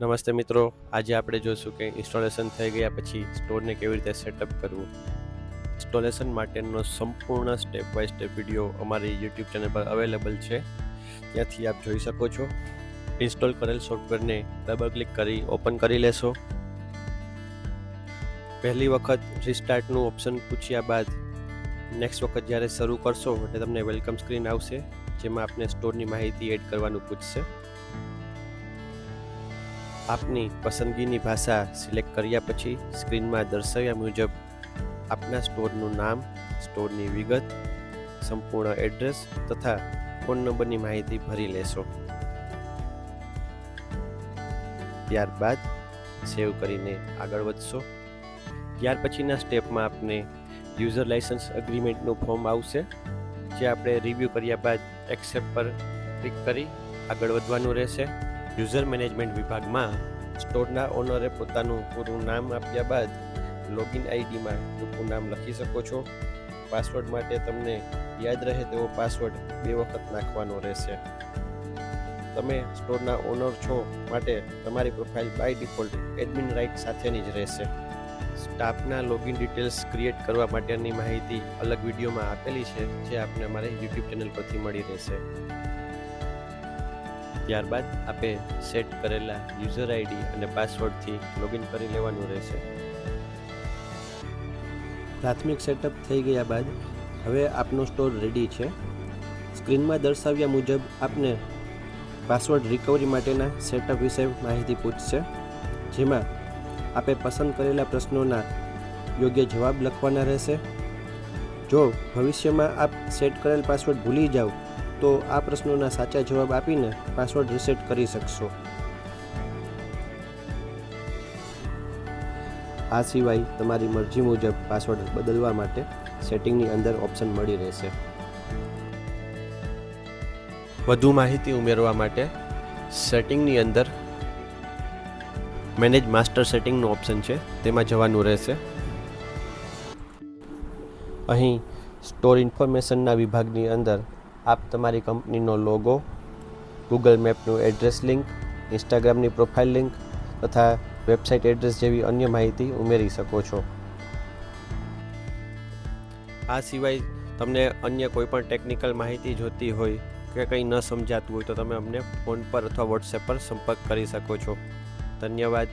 નમસ્તે મિત્રો. આજે આપણે જોઈશું કે ઇન્સ્ટોલેશન થઈ ગયા પછી સ્ટોરને કેવી રીતે સેટઅપ કરવું. ઇન્સ્ટોલેશન માટેનો સંપૂર્ણ સ્ટેપ બાય સ્ટેપ વીડિયો અમારી યુટ્યુબ ચેનલ પર અવેલેબલ છે. ત્યાંથી આપ જોઈ શકો છો. ઇન્સ્ટોલ કરેલ સોફ્ટવેરને ડબલ ક્લિક કરી ઓપન કરી લેશો. પહેલી વખત રિસ્ટાર્ટનું ઓપ્શન પૂછ્યા બાદ નેક્સ્ટ વખત જ્યારે શરૂ કરશો એટલે તમને વેલકમ સ્ક્રીન આવશે, જેમાં આપને સ્ટોરની માહિતી એડ કરવાનું પૂછશે. આપની પસંદગીની ભાષા સિલેક્ટ કર્યા પછી સ્ક્રીનમાં દર્શાવ્યા મુજબ આપના સ્ટોરનું નામ, સ્ટોરની વિગત, સંપૂર્ણ એડ્રેસ તથા ફોન નંબરની માહિતી ભરી લેશો. ત્યારબાદ સેવ કરીને આગળ વધશો. ત્યાર પછીના સ્ટેપમાં આપને યુઝર લાઇસન્સ અગ્રીમેન્ટનું ફોર્મ આવશે, જે આપણે રિવ્યૂ કર્યા બાદ એક્સેપ્ટ પર ક્લિક કરી આગળ વધવાનું રહેશે. યુઝર મેનેજમેન્ટ વિભાગમાં સ્ટોરના ઓનરે પોતાનું પૂરું નામ આપ્યા બાદ લોગિન આઈડીમાં ટૂંકું નામ લખી શકો છો. પાસવર્ડ માટે તમને યાદ રહે તેવો પાસવર્ડ બે વખત નાખવાનો રહેશે. તમે સ્ટોરના ઓનર છો માટે તમારી profile by default admin right સાથેની જ રહેશે. સ્ટાફના લોગિન ડિટેલ્સ ક્રિએટ કરવા માટેની માહિતી અલગ વિડીયોમાં આપેલી છે, જે આપને અમારી યુટ્યુબ ચેનલ પરથી મળી રહેશે. ત્યારબાદ આપે સેટ કરેલા યુઝર આઈડી અને પાસવર્ડથી લોગિન કરી લેવાનું રહેશે. પ્રાથમિક સેટઅપ થઈ ગયા બાદ હવે આપનો સ્ટોર રેડી છે. સ્ક્રીનમાં દર્શાવ્યા મુજબ આપને પાસવર્ડ રિકવરી માટેના સેટઅપ વિશે માહિતી પૂછશે, જેમાં આપે પસંદ કરેલા પ્રશ્નોના યોગ્ય જવાબ લખવાના રહેશે. જો ભવિષ્યમાં આપ સેટ કરેલ પાસવર્ડ ભૂલી જાઓ તો આ પ્રશ્નોના સાચા જવાબ આપીને પાસવર્ડ રીસેટ કરી શકશો. આ સિવાય તમારી મરજી મુજબ પાસવર્ડ બદલવા માટે સેટિંગની અંદર ઓપ્શન મળી રહેશે. વધુ માહિતી ઉમેરવા માટે સેટિંગની અંદર મેનેજ માસ્ટર સેટિંગનું ઓપ્શન છે, તેમાં જવાનું રહેશે. અહીં સ્ટોર ઇન્ફોર્મેશનના વિભાગની અંદર આપ તમારી કંપનીનો લોગો ગૂગલ મેપનું એડ્રેસ લિંક ઇન્સ્ટાગ્રામની પ્રોફાઇલ લિંક તથા વેબસાઇટ એડ્રેસ જેવી અન્ય માહિતી ઉમેરી શકો છો. આ સિવાય તમને અન્ય કોઈ પણ ટેકનિકલ માહિતી જોતી હોય કે કંઈ ન સમજાતું હોય તો તમે અમને ફોન પર અથવા વોટ્સએપ પર સંપર્ક કરી શકો છો. ધન્યવાદ.